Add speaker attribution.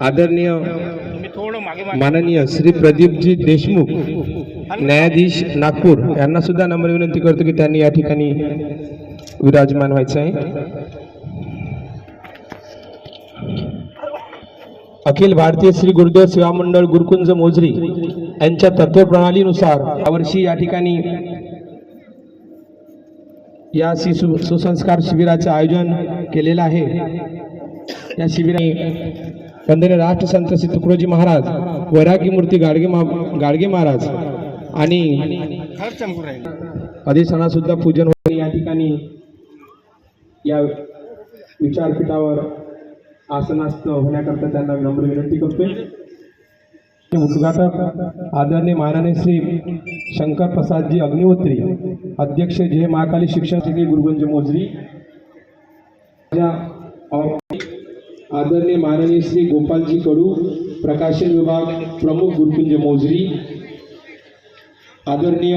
Speaker 1: आदरणीय माननीय श्री प्रदीपजी देशमुख न्यायाधीश नागपूर यांना सुद्धा नम्र विनंती करतो की त्यांनी या ठिकाणी विराजमान व्हायचं आहे. अखिल भारतीय श्री गुरुदेव सेवा मंडळ गुरुकुंज मोजरी यांच्या तत्वप्रणालीनुसार यावर्षी या ठिकाणी या श्री सुसंस्कार शिबिराचे आयोजन केलेलं आहे. या शिबिराने वंदनीय राष्ट्रसंत श्री तुकडोजी महाराज वैरागी मूर्ती गाडगे गाडगे महाराज आणि
Speaker 2: खरंच चमकू राहील.
Speaker 1: अधिष्ठाना सुद्धा पूजन होते या ठिकाणी या विचारपीठावर आसनास्थ होण्याकरता त्यांना नम्र विनंती करतोय. उद्घाटक आदरणीय माननीय श्री शंकर प्रसादजी अग्निहोत्री अध्यक्ष जय महाकाली शिक्षण श्री गुरुगंज मोजरी आदरणीय माननीय श्री गोपालजी कडू प्रकाशन विभाग प्रमुख गुरुकुंज मोजरी आदरणीय